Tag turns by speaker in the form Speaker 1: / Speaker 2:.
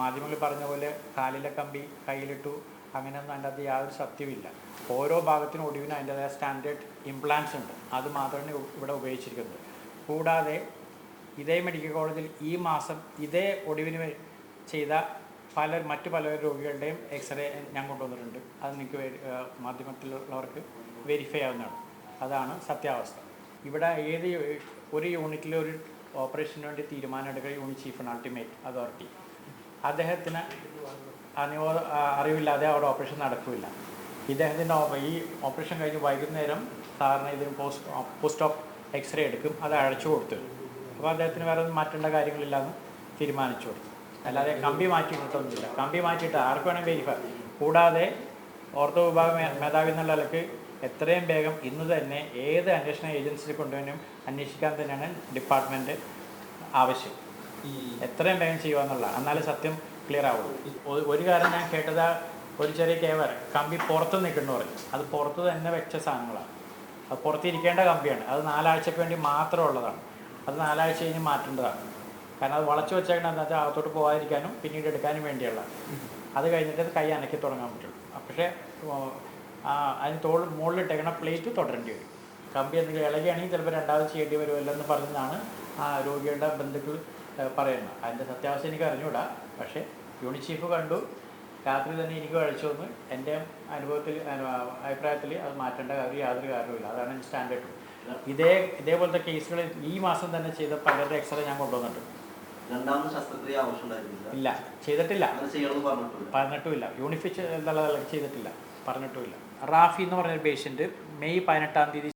Speaker 1: മാധ്യമങ്ങളിൽ പറഞ്ഞ പോലെ കാലിലെ കമ്പി കയ്യിലിട്ടു. അങ്ങനെയൊന്നും അതിന്റെ അകത്ത് യാതൊരു സത്യമില്ല ഓരോ ഭാഗത്തിനും ഒടിവിനും അതിന്റെതായ സ്റ്റാൻഡേർഡ് ഇംപ്ലാൻസ് ഉണ്ട്. അത് മാത്രമേ ഇവിടെ ഉപയോഗിച്ചിരിക്കുന്നത്. കൂടാതെ ഇതേ മെഡിക്കൽ കോളേജിൽ ഈ മാസം ഇതേ ഒടിവിന് ചെയ്ത പല മറ്റു പല രോഗികളുടെയും എക്സ്റേ ഞാൻ കൊണ്ടുവന്നിട്ടുണ്ട്. അത് നിങ്ങൾക്ക് മാധ്യമത്തിലുള്ളവർക്ക് വെരിഫൈ ആവുന്നതാണ് അതാണ് സത്യാവസ്ഥ. ഇവിടെ ഏത് ഒരു യൂണിറ്റിലെ ഒരു ഓപ്പറേഷന് വേണ്ടി തീരുമാനം എടുക്കുക യൂണിറ്റ് ചീഫ് അൾട്ടിമേറ്റ് അതോറിറ്റി അദ്ദേഹത്തിന് അനുവോ ആ, അറിവില്ലാതെ അവിടെ ഓപ്പറേഷൻ നടക്കില്ല ഇദ്ദേഹത്തിന്റെ ഈ ഓപ്പറേഷൻ കഴിഞ്ഞ് വൈകുന്നേരം സാറിന് ഇതിന് പോസ്റ്റ് പോസ്റ്റ് ഓഫ് എക്സ്റേ എടുക്കും. അത് അഴച്ചു കൊടുത്തു. അപ്പോൾ അദ്ദേഹത്തിന് വേറെ ഒന്നും മാറ്റേണ്ട കാര്യങ്ങളില്ലാന്ന് തീരുമാനിച്ചു കൊടുത്തു. അല്ലാതെ കമ്പി മാറ്റിയിട്ടൊന്നുമില്ല. കമ്പി മാറ്റിയിട്ട് ആർക്ക് വേണമെങ്കിൽ വെരിഫൈ കൂടാതെ ഓർത്തോ വിഭാഗ മേധാവി എന്നുള്ള നിലയ്ക്ക് എത്രയും വേഗം ഇന്ന് തന്നെ ഏത് അന്വേഷണ ഏജൻസിയിൽ കൊണ്ടുവന്നും അന്വേഷിക്കാൻ തന്നെയാണ് ഡിപ്പാർട്ട്മെന്റ് ആവശ്യം. എത്രയും വേഗം ചെയ്യുക എന്നുള്ള എന്നാലേ സത്യം ക്ലിയർ ആവുള്ളൂ. ഒരു കാര്യം ഞാൻ കേട്ടത് ഒരു ചെറിയ കേവർ കമ്പി പുറത്ത് നിൽക്കുന്നു പറഞ്ഞു. അത് പുറത്ത് തന്നെ വെച്ച സാധനങ്ങളാണ് അത് പുറത്തിരിക്കേണ്ട കമ്പിയാണ്. അത് നാലാഴ്ചക്ക് വേണ്ടി മാത്രം ഉള്ളതാണ്. അത് നാലാഴ്ച കഴിഞ്ഞ് മാറ്റേണ്ടതാണ്. കാരണം അത് വളച്ചു വെച്ചേക്കണ എന്താ വെച്ചാൽ അകത്തോട്ട് പോകാതിരിക്കാനും പിന്നീട് എടുക്കാനും വേണ്ടിയുള്ള അത് കഴിഞ്ഞിട്ട് കൈ അനക്കി തുടങ്ങാൻ പറ്റുള്ളൂ. പക്ഷേ അതിന് തോൾ മുകളിലിട്ടേക്കണ പ്ലേറ്റ് തുടരേണ്ടി വരും. കമ്പി എന്തെങ്കിലും ഇളകിയാണെങ്കിൽ ചിലപ്പോൾ രണ്ടാമത് ചെയ്യേണ്ടി വരുമല്ലോ എന്ന് പറഞ്ഞതാണ് ആ രോഗിയുടെ ബന്ധുക്കൾ ഏഹ്, പറയുന്നത് അതിന്റെ സത്യാവസ്ഥ എനിക്ക് അറിഞ്ഞുകൂടാ പക്ഷേ യൂണിറ്റ് ചീഫ് കണ്ടു. രാത്രി തന്നെ എനിക്ക് കഴിച്ചു വന്ന് എന്റെ അനുഭവത്തിൽ അഭിപ്രായത്തിൽ അത് മാറ്റേണ്ട കാര്യം യാതൊരു കാരണവുമില്ല. അതാണ് എന്റെ സ്റ്റാൻഡേർഡ്. ഇതേ ഇതേപോലത്തെ കേസുകൾ ഈ മാസം തന്നെ ചെയ്ത പലരുടെ എക്സ്റേ ഞാൻ കൊണ്ടുവന്നിട്ടുണ്ട്.
Speaker 2: രണ്ടാമത് ശസ്ത്രക്രിയ ആവശ്യമുണ്ടായിരുന്നില്ല?
Speaker 1: ഇല്ല. ചെയ്തിട്ടില്ല. പറഞ്ഞിട്ടുമില്ല. യൂണിഫിച്ച് എന്നുള്ള ചെയ്തിട്ടില്ല. പറഞ്ഞിട്ടുമില്ല. റാഫി എന്ന് പറഞ്ഞൊരു പേഷ്യന്റ് മെയ് പതിനെട്ടാം തീയതി